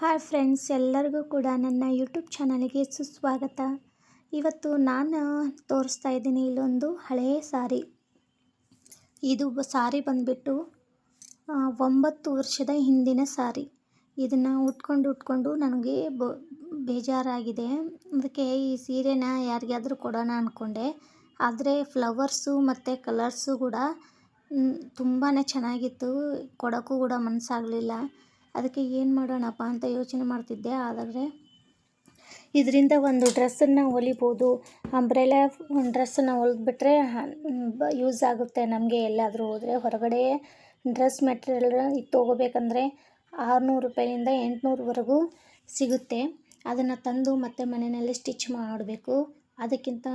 Hi friends, ಎಲ್ಲರಿಗೂ ಕೂಡ ನನ್ನ ಯೂಟ್ಯೂಬ್ ಚಾನಲ್ಗೆ ಸುಸ್ವಾಗತ. ಇವತ್ತು ನಾನು ತೋರಿಸ್ತಾ ಇದ್ದೀನಿ ಇಲ್ಲೊಂದು ಹಳೆಯ ಸಾರಿ. ಇದು ಸಾರಿ ಬಂದುಬಿಟ್ಟು ಒಂಬತ್ತು ವರ್ಷದ ಹಿಂದಿನ ಸಾರಿ. ಇದನ್ನು ಉಟ್ಕೊಂಡು ಉಟ್ಕೊಂಡು ನನಗೆ ಬೇಜಾರಾಗಿದೆ. ಅದಕ್ಕೆ ಈ ಸೀರೆನ ಯಾರಿಗಾದರೂ ಕೊಡೋಣ ಅಂದ್ಕೊಂಡೆ ಆದರೆ ಫ್ಲವರ್ಸು ಮತ್ತು ಕಲರ್ಸು ಕೂಡ ತುಂಬಾ ಚೆನ್ನಾಗಿತ್ತು. ಕೊಡೋಕ್ಕೂ ಕೂಡ ಮನಸ್ಸಾಗಲಿಲ್ಲ ಅದಕ್ಕೆ ಏನು ಮಾಡೋಣಪ್ಪ ಅಂತ ಯೋಚನೆ ಮಾಡ್ತಿದ್ದೆ. ಆದರೆ ಇದರಿಂದ ಒಂದು ಡ್ರೆಸ್ಸನ್ನು ಹೊಲಿಬೋದು. ಅಂಬ್ರೆಲಾ ಡ್ರೆಸ್ಸನ್ನು ಹೊಲಿದ್ಬಿಟ್ರೆ ಯೂಸ್ ಆಗುತ್ತೆ ನಮಗೆ. ಎಲ್ಲಾದರೂ ಹೋದರೆ ಹೊರಗಡೆ ಡ್ರೆಸ್ ಮೆಟೀರಿಯಲ್ ತೊಗೋಬೇಕಂದ್ರೆ ಆರುನೂರು ರೂಪಾಯಿಂದ ಎಂಟುನೂರವರೆಗೂ ಸಿಗುತ್ತೆ. ಅದನ್ನು ತಂದು ಮತ್ತೆ ಮನೆಯಲ್ಲಿ ಸ್ಟಿಚ್ ಮಾಡಬೇಕು. ಅದಕ್ಕಿಂತ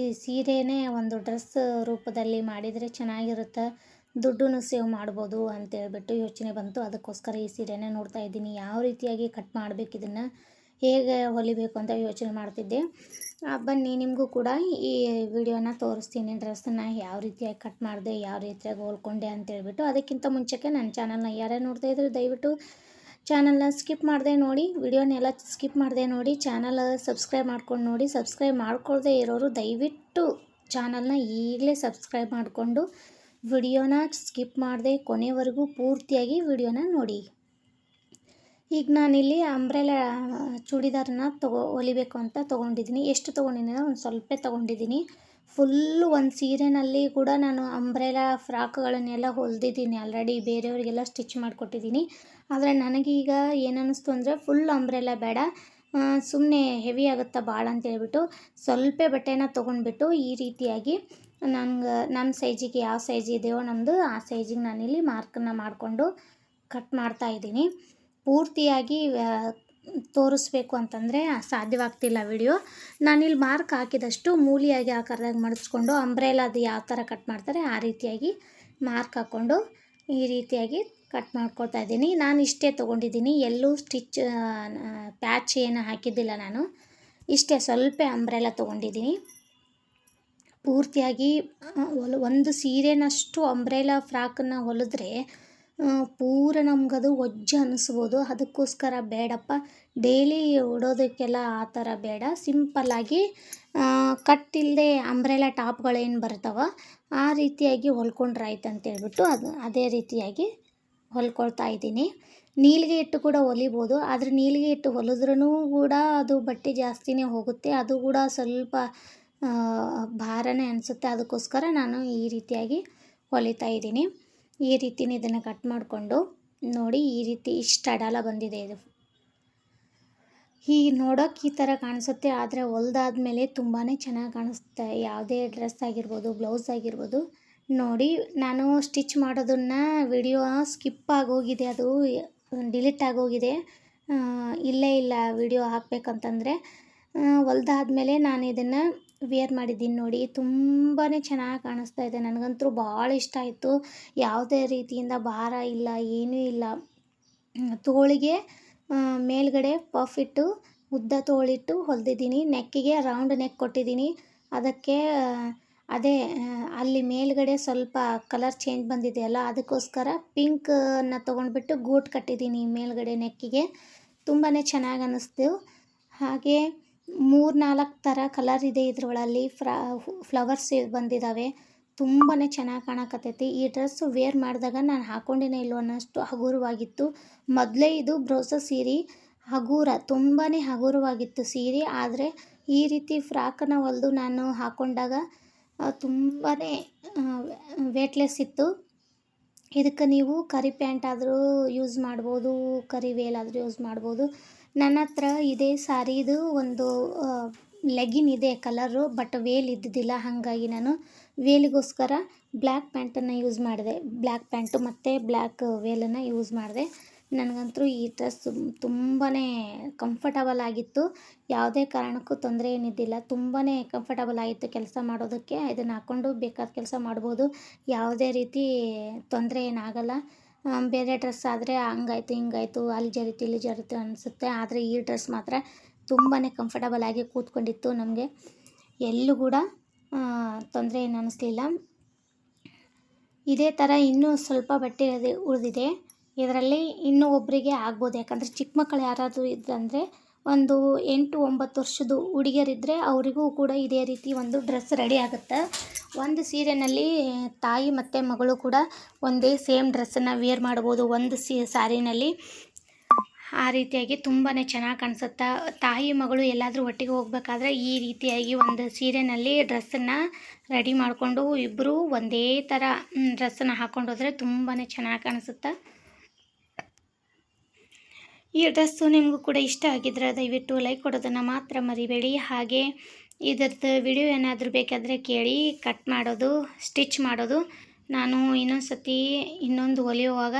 ಈ ಸೀರೆನೇ ಒಂದು ಡ್ರೆಸ್ ರೂಪದಲ್ಲಿ ಮಾಡಿದರೆ ಚೆನ್ನಾಗಿರುತ್ತೆ. ದುಡ್ಡನ್ನು ಸೇವ್ ಮಾಡ್ಬೋದು ಅಂತೇಳ್ಬಿಟ್ಟು ಯೋಚನೆ ಬಂತು. ಅದಕ್ಕೋಸ್ಕರ ಈ ಸೀರೆನೇ ನೋಡ್ತಾ ಇದ್ದೀನಿ. ಯಾವ ರೀತಿಯಾಗಿ ಕಟ್ ಮಾಡಬೇಕು ಇದನ್ನು, ಹೇಗೆ ಹೊಲಿಬೇಕು ಅಂತ ಯೋಚನೆ ಮಾಡ್ತಿದ್ದೆ. ಬನ್ನಿ, ನಿಮಗೂ ಕೂಡ ಈ ವಿಡಿಯೋನ ತೋರಿಸ್ತೀನಿ. ಡ್ರೆಸ್ಸನ್ನು ಯಾವ ರೀತಿಯಾಗಿ ಕಟ್ ಮಾಡಿದೆ, ಯಾವ ರೀತಿಯಾಗಿ ಹೊಲ್ಕೊಂಡೆ ಅಂತೇಳ್ಬಿಟ್ಟು ಅದಕ್ಕಿಂತ ಮುಂಚೆಗೆ ನನ್ನ ಚಾನಲ್ನ ಯಾರೇ ನೋಡ್ತಾ ಇದ್ರು ದಯವಿಟ್ಟು ಚಾನಲ್ನ ಸ್ಕಿಪ್ ಮಾಡಿದೆ ನೋಡಿ, ವಿಡಿಯೋನೆಲ್ಲ ಸ್ಕಿಪ್ ಮಾಡಿದೆ ನೋಡಿ, ಚಾನಲ್ ಸಬ್ಸ್ಕ್ರೈಬ್ ಮಾಡ್ಕೊಂಡು ನೋಡಿ. ಸಬ್ಸ್ಕ್ರೈಬ್ ಮಾಡ್ಕೊಳ್ದೇ ಇರೋರು ದಯವಿಟ್ಟು ಚಾನಲ್ನ ಈಗಲೇ ಸಬ್ಸ್ಕ್ರೈಬ್ ಮಾಡಿಕೊಂಡು ವಿಡಿಯೋನ ಸ್ಕಿಪ್ ಮಾಡದೆ ಕೊನೆವರೆಗೂ ಪೂರ್ತಿಯಾಗಿ ವಿಡಿಯೋನ ನೋಡಿ. ಈಗ ನಾನಿಲ್ಲಿ ಅಂಬ್ರೆಲಾ ಚೂಡಿದಾರನ ತಗೋ ಹೊಲಿಬೇಕು ಅಂತ ತೊಗೊಂಡಿದ್ದೀನಿ. ಎಷ್ಟು ತೊಗೊಂಡಿದ್ದೀನಿ ಒಂದು ಸ್ವಲ್ಪ ತೊಗೊಂಡಿದ್ದೀನಿ. ಫುಲ್ಲು ಒಂದು ಸೀರೆನಲ್ಲಿ ಕೂಡ ನಾನು ಅಂಬ್ರೆಲಾ ಫ್ರಾಕ್ಗಳನ್ನೆಲ್ಲ ಹೊಲ್ದಿದ್ದೀನಿ. ಆಲ್ರೆಡಿ ಬೇರೆಯವರಿಗೆಲ್ಲ ಸ್ಟಿಚ್ ಮಾಡಿಕೊಟ್ಟಿದ್ದೀನಿ. ಆದರೆ ನನಗೀಗ ಏನನ್ನಿಸ್ತು ಅಂದರೆ ಫುಲ್ ಅಂಬ್ರೆಲಾ ಬೇಡ. ಸುಮ್ಮನೆ ಹೆವಿ ಆಗುತ್ತಾ ಭಾಳ ಅಂತ ಹೇಳ್ಬಿಟ್ಟು ಸ್ವಲ್ಪ ಬಟ್ಟೆನ ತೊಗೊಂಡ್ಬಿಟ್ಟು ಈ ರೀತಿಯಾಗಿ ನಂಗೆ ನನ್ನ ಸೈಜಿಗೆ ಯಾವ ಸೈಜ್ ಇದೆಯೋ ನಮ್ಮದು ಆ ಸೈಜಿಗೆ ನಾನಿಲ್ಲಿ ಮಾರ್ಕನ್ನು ಮಾಡಿಕೊಂಡು ಕಟ್ ಮಾಡ್ತಾ ಇದ್ದೀನಿ. ಪೂರ್ತಿಯಾಗಿ ತೋರಿಸ್ಬೇಕು ಅಂತಂದರೆ ಸಾಧ್ಯವಾಗ್ತಿಲ್ಲ ವಿಡಿಯೋ. ನಾನಿಲ್ಲಿ ಮಾರ್ಕ್ ಹಾಕಿದಷ್ಟು ಮೂಲಿಯಾಗಿ ಆಕಾರದಾಗ ಮಡಿಸ್ಕೊಂಡು ಅಂಬ್ರೆಲಾದು ಯಾವ ಥರ ಕಟ್ ಮಾಡ್ತಾರೆ ಆ ರೀತಿಯಾಗಿ ಮಾರ್ಕ್ ಹಾಕ್ಕೊಂಡು ಈ ರೀತಿಯಾಗಿ ಕಟ್ ಮಾಡ್ಕೊಳ್ತಾ ಇದ್ದೀನಿ. ನಾನು ಇಷ್ಟೇ ತೊಗೊಂಡಿದ್ದೀನಿ. ಎಲ್ಲೂ ಸ್ಟಿಚ್ ಪ್ಯಾಚ್ ಏನು ಹಾಕಿದ್ದಿಲ್ಲ ನಾನು. ಇಷ್ಟೇ, ಸ್ವಲ್ಪ ಅಂಬ್ರೆಲ ತೊಗೊಂಡಿದ್ದೀನಿ. ಪೂರ್ತಿಯಾಗಿ ಹೊಲ ಒಂದು ಸೀರೆನಷ್ಟು ಅಂಬ್ರೆಲಾ ಫ್ರಾಕನ್ನು ಹೊಲಿದ್ರೆ ಪೂರ ನಮಗದು ಒಜ್ಜೆ ಅನ್ನಿಸ್ಬೋದು ಅದಕ್ಕೋಸ್ಕರ ಬೇಡಪ್ಪ. ಡೈಲಿ ಉಡೋದಕ್ಕೆಲ್ಲ ಆ ಥರ ಬೇಡ. ಸಿಂಪಲ್ಲಾಗಿ ಕಟ್ಟಿಲ್ಲದೆ ಅಂಬ್ರೆಲಾ ಟಾಪ್ಗಳೇನು ಬರ್ತಾವ, ಆ ರೀತಿಯಾಗಿ ಹೊಲ್ಕೊಂಡ್ರೆ ಆಯ್ತು ಅಂತೇಳ್ಬಿಟ್ಟು ಅದು, ಅದೇ ರೀತಿಯಾಗಿ ಹೊಲ್ಕೊಳ್ತಾ ಇದ್ದೀನಿ. ನೀಲಿಗೆ ಇಟ್ಟು ಕೂಡ ಹೊಲಿಬೋದು ಆದರೆ ನೀಲಿಗೆ ಇಟ್ಟು ಹೊಲಿದ್ರೂ ಕೂಡ ಅದು ಬಟ್ಟೆ ಜಾಸ್ತಿನೇ ಹೋಗುತ್ತೆ. ಅದು ಕೂಡ ಸ್ವಲ್ಪ ಭಾರನೇ ಅನಿಸುತ್ತೆ. ಅದಕ್ಕೋಸ್ಕರ ನಾನು ಈ ರೀತಿಯಾಗಿ ಹೊಲಿತಾ ಇದ್ದೀನಿ. ಈ ರೀತಿ ಇದನ್ನು ಕಟ್ ಮಾಡಿಕೊಂಡು ನೋಡಿ ಈ ರೀತಿ ಇಷ್ಟು ಅಡಲ ಬಂದಿದೆ ಇದು. ಹೀಗೆ ನೋಡೋಕೆ ಈ ಥರ ಕಾಣಿಸುತ್ತೆ. ಆದರೆ ಹೊಲ್ದಾದ್ಮೇಲೆ ತುಂಬಾ ಚೆನ್ನಾಗಿ ಕಾಣಿಸುತ್ತೆ. ಯಾವುದೇ ಡ್ರೆಸ್ ಆಗಿರ್ಬೋದು, ಬ್ಲೌಸ್ ಆಗಿರ್ಬೋದು. ನೋಡಿ, ನಾನು ಸ್ಟಿಚ್ ಮಾಡೋದನ್ನು ವಿಡಿಯೋ ಸ್ಕಿಪ್ ಆಗೋಗಿದೆ. ಅದು ಡಿಲೀಟ್ ಆಗೋಗಿದೆ. ಇಲ್ಲೇ ಇಲ್ಲ ವಿಡಿಯೋ ಹಾಕಬೇಕಂತಂದರೆ ಹೊಲ್ದಾದ್ಮೇಲೆ ನಾನು ಇದನ್ನು ವೇರ್ ಮಾಡಿದ್ದೀನಿ ನೋಡಿ. ತುಂಬಾ ಚೆನ್ನಾಗಿ ಕಾಣಿಸ್ತಾ ಇದೆ. ನನಗಂತೂ ಭಾಳ ಇಷ್ಟ ಆಯಿತು. ಯಾವುದೇ ರೀತಿಯಿಂದ ಭಾರ ಇಲ್ಲ, ಏನೂ ಇಲ್ಲ. ತೋಳಿಗೆ ಮೇಲ್ಗಡೆ ಇಟ್ಟು, ಉದ್ದ ತೋಳಿಟ್ಟು ಹೊಲ್ದಿದ್ದೀನಿ. ನೆಕ್ಕಿಗೆ ರೌಂಡ್ ನೆಕ್ ಕೊಟ್ಟಿದ್ದೀನಿ. ಅದಕ್ಕೆ ಅದೇ ಅಲ್ಲಿ ಮೇಲ್ಗಡೆ ಸ್ವಲ್ಪ ಕಲರ್ ಚೇಂಜ್ ಬಂದಿದೆಯಲ್ಲ ಅದಕ್ಕೋಸ್ಕರ ಪಿಂಕನ್ನು ತೊಗೊಂಡ್ಬಿಟ್ಟು ಗೂಟ್ ಕಟ್ಟಿದ್ದೀನಿ ಮೇಲ್ಗಡೆ ನೆಕ್ಕಿಗೆ ತುಂಬಾ ಚೆನ್ನಾಗಿ ಅನ್ನಿಸ್ತು. ಹಾಗೆ ಮೂರು ನಾಲ್ಕು ಥರ ಕಲರ್ ಇದೆ ಇದರೊಳಲ್ಲಿ. ಫ್ರಾ ಫ್ಲವರ್ಸ್ ಬಂದಿದ್ದಾವೆ ತುಂಬಾ ಚೆನ್ನಾಗಿ ಕಾಣಕತ್ತೈತಿ. ಈ ಡ್ರೆಸ್ಸು ವೇರ್ ಮಾಡಿದಾಗ ನಾನು ಹಾಕೊಂಡಿನೇ ಇಲ್ಲ ಅನ್ನೋಷ್ಟು ಹಗುರವಾಗಿತ್ತು. ಮೊದಲೇ ಇದು ಬ್ರೌಸ ಸೀರೆ, ಹಗುರ ತುಂಬಾ ಹಗುರವಾಗಿತ್ತು ಸೀರೆ. ಆದರೆ ಈ ರೀತಿ ಫ್ರಾಕನ್ನು ಹೊಲಿದು ನಾನು ಹಾಕೊಂಡಾಗ ತುಂಬಾ ವೇಟ್ಲೆಸ್ ಇತ್ತು. ಇದಕ್ಕೆ ನೀವು ಕರಿ ಪ್ಯಾಂಟ್ ಆದರೂ ಯೂಸ್ ಮಾಡ್ಬೋದು, ಕರಿ ವೇಲ್ ಆದರೂ ಯೂಸ್ ಮಾಡ್ಬೋದು. ನನ್ನ ಹತ್ರ ಇದೇ ಸಾರಿದು ಒಂದು ಲೆಗಿನ್ ಇದೆ ಕಲರು, ಬಟ್ ವೇಲ್ ಇದ್ದಿದ್ದಿಲ್ಲ, ಹಾಗಾಗಿ ನಾನು ವೇಲಿಗೋಸ್ಕರ ಬ್ಲ್ಯಾಕ್ ಪ್ಯಾಂಟನ್ನು ಯೂಸ್ ಮಾಡಿದೆ. ಬ್ಲ್ಯಾಕ್ ಪ್ಯಾಂಟು ಮತ್ತು ಬ್ಲ್ಯಾಕ್ ವೇಲನ್ನು ಯೂಸ್ ಮಾಡಿದೆ. ನನಗಂತೂ ಈ ಡ್ರೆಸ್ ತುಂಬಾ ಕಂಫರ್ಟಬಲ್ ಆಗಿತ್ತು. ಯಾವುದೇ ಕಾರಣಕ್ಕೂ ತೊಂದರೆ ಏನಿದ್ದಿಲ್ಲ. ತುಂಬಾ ಕಂಫರ್ಟಬಲ್ ಆಗಿತ್ತು ಕೆಲಸ ಮಾಡೋದಕ್ಕೆ. ಇದನ್ನು ಹಾಕ್ಕೊಂಡು ಬೇಕಾದ ಕೆಲಸ ಮಾಡ್ಬೋದು. ಯಾವುದೇ ರೀತಿ ತೊಂದರೆ ಏನಾಗಲ್ಲ. ಬೇರೆ ಡ್ರೆಸ್ ಆದರೆ ಹಂಗಾಯ್ತು, ಹಿಂಗಾಯ್ತು, ಅಲ್ಲಿ ಜರಿತು, ಇಲ್ಲಿ ಜರಿತು ಅನಿಸುತ್ತೆ. ಆದರೆ ಈ ಡ್ರೆಸ್ ಮಾತ್ರ ತುಂಬಾ ಕಂಫರ್ಟಬಲ್ ಆಗಿ ಕೂತ್ಕೊಂಡಿತ್ತು ನಮಗೆ. ಎಲ್ಲೂ ಕೂಡ ತೊಂದರೆ ಏನು ಅನ್ನಿಸ್ಲಿಲ್ಲ ಇದೇ ಥರ ಇನ್ನೂ ಸ್ವಲ್ಪ ಬಟ್ಟೆ ಉಳಿದಿದೆ ಇದರಲ್ಲಿ ಇನ್ನೂ ಒಬ್ಬರಿಗೆ ಆಗ್ಬೋದು. ಯಾಕಂದರೆ ಚಿಕ್ಕ ಮಕ್ಕಳು ಯಾರಾದರೂ ಇದ್ದಂದರೆ ಒಂದು ಎಂಟು ಒಂಬತ್ತು ವರ್ಷದ ಹುಡುಗಿಯರಿದ್ದರೆ ಅವರಿಗೂ ಕೂಡ ಇದೇ ರೀತಿ ಒಂದು ಡ್ರೆಸ್ ರೆಡಿ ಆಗುತ್ತೆ. ಒಂದು ಸೀರೆಯಲ್ಲಿ ತಾಯಿ ಮತ್ತು ಮಗಳು ಕೂಡ ಒಂದೇ ಸೇಮ್ ಡ್ರೆಸ್ಸನ್ನು ವೇರ್ ಮಾಡ್ಬೋದು ಒಂದು ಸೀ ಸ್ಯಾರಿನಲ್ಲಿ ಆ ರೀತಿಯಾಗಿ ತುಂಬಾ ಚೆನ್ನಾಗಿ ಕಾಣಿಸುತ್ತೆ, ತಾಯಿ ಮಗಳು ಎಲ್ಲಾದರೂ ಒಟ್ಟಿಗೆ ಹೋಗಬೇಕಾದ್ರೆ ಈ ರೀತಿಯಾಗಿ ಒಂದು ಸೀರೆಯಲ್ಲಿ ಡ್ರೆಸ್ಸನ್ನು ರೆಡಿ ಮಾಡಿಕೊಂಡು ಇಬ್ಬರು ಒಂದೇ ಥರ ಡ್ರೆಸ್ಸನ್ನು ಹಾಕ್ಕೊಂಡು ಹೋದರೆ ತುಂಬಾ ಚೆನ್ನಾಗಿ ಕಾಣಿಸುತ್ತೆ? ಈ ಡ್ರೆಸ್ಸು ನಿಮಗೂ ಕೂಡ ಇಷ್ಟ ಆಗಿದ್ರೆ ದಯವಿಟ್ಟು ಲೈಕ್ ಕೊಡೋದನ್ನು ಮಾತ್ರ ಮರಿಬೇಡಿ. ಹಾಗೆ ಇದರದ್ದು ವಿಡಿಯೋ ಏನಾದರೂ ಬೇಕಾದರೆ ಕೇಳಿ ಕಟ್ ಮಾಡೋದು ಸ್ಟಿಚ್ ಮಾಡೋದು. ನಾನು ಇನ್ನೊಂದು ಸತಿ ಇನ್ನೊಂದು ಹೊಲಿಯುವಾಗ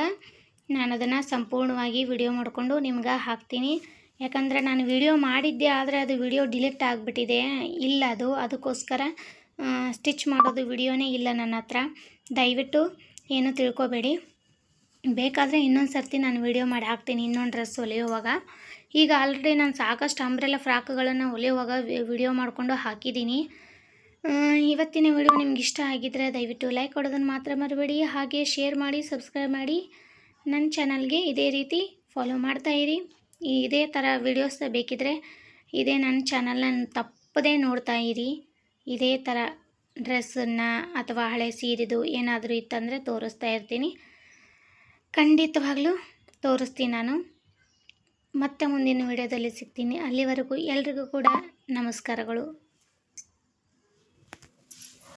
ನಾನು ಅದನ್ನು ಸಂಪೂರ್ಣವಾಗಿ ವಿಡಿಯೋ ಮಾಡಿಕೊಂಡು ನಿಮ್ಗೆ ಹಾಕ್ತೀನಿ. ಯಾಕಂದರೆ ನಾನು ವಿಡಿಯೋ ಮಾಡಿದ್ದೆ, ಆದರೆ ಅದು ವಿಡಿಯೋ ಡಿಲೀಟ್ ಆಗಿಬಿಟ್ಟಿದೆ. ಇಲ್ಲ ಅದು, ಅದಕ್ಕೋಸ್ಕರ ಸ್ಟಿಚ್ ಮಾಡೋದು ವಿಡಿಯೋನೇ ಇಲ್ಲ ನನ್ನ ಹತ್ರ. ದಯವಿಟ್ಟು ಏನು ತಿಳ್ಕೊಬೇಡಿ. ಬೇಕಾದರೆ ಇನ್ನೊಂದು ಸರ್ತಿ ನಾನು ವಿಡಿಯೋ ಮಾಡಿ ಹಾಕ್ತೀನಿ, ಇನ್ನೊಂದು ಡ್ರೆಸ್ ಹೊಲಿಯುವಾಗ. ಈಗ ಆಲ್ರೆಡಿ ನಾನು ಸಾಕಷ್ಟು ಅಂಬ್ರೆಲ್ಲ ಫ್ರಾಕ್ಗಳನ್ನು ಹೊಲಿಯುವಾಗ ವಿಡಿಯೋ ಮಾಡಿಕೊಂಡು ಹಾಕಿದ್ದೀನಿ ಇವತ್ತಿನ ವಿಡಿಯೋ ನಿಮ್ಗೆ ಇಷ್ಟ ಆಗಿದ್ದರೆ ದಯವಿಟ್ಟು ಲೈಕ್ ಕೊಡೋದನ್ನು ಮಾತ್ರ ಮರಬೇಡಿ. ಹಾಗೆ ಶೇರ್ ಮಾಡಿ ಸಬ್ಸ್ಕ್ರೈಬ್ ಮಾಡಿ. ನನ್ನ ಚಾನಲ್ಗೆ ಇದೇ ರೀತಿ ಫಾಲೋ ಮಾಡ್ತಾಯಿರಿ ಇದೇ ಥರ ವಿಡಿಯೋಸ್ ಬೇಕಿದ್ರೆ ಇದೇ ನನ್ನ ಚಾನಲ್ನ ತಪ್ಪದೇ ನೋಡ್ತಾ ಇರಿ. ಇದೇ ಥರ ಡ್ರೆಸ್ಸನ್ನು ಅಥವಾ ಹಳೆ ಸೀರೆದು ಏನಾದರೂ ಇತ್ತಂದರೆ ತೋರಿಸ್ತಾ ಇರ್ತೀನಿ. ಖಂಡಿತವಾಗ್ಲೂ ತೋರಿಸ್ತೀನಿ ನಾನು. ಮತ್ತೆ ಮುಂದಿನ ವಿಡಿಯೋದಲ್ಲಿ ಸಿಗ್ತೀನಿ. ಅಲ್ಲಿವರೆಗೂ ಎಲ್ರಿಗೂ ಕೂಡ ನಮಸ್ಕಾರಗಳು.